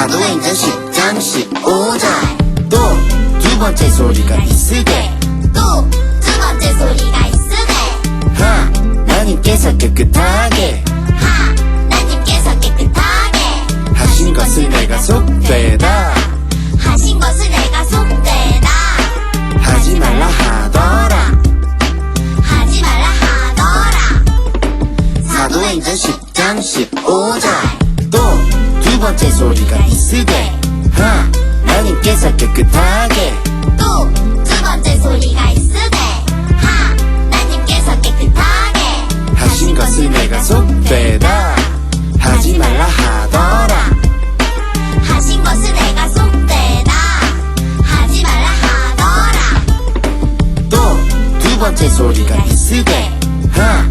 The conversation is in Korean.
사도행전 10장 15절 또 두 번째 소리가 있으되 또 두 번째 소리가 있으되 하나님께서 깨끗하게 하나님께서 깨끗하게 하신 것을 내가 속되다. 하신 것을 내가 속되다. 하지 말라 하더라. 하지 말라 하더라. 사도행전 10장 15절 또 두 번째 소리가 있으되 하나님께서 깨끗하게. 또 두 번째 소리가 있으되 하나님께서 깨끗하게. 하신 것을 내가 속되다. 하지 말라 하더라. 하신 것을 내가 속되다. 하지 말라 하더라. 또 두 번째 소리가 있으되 하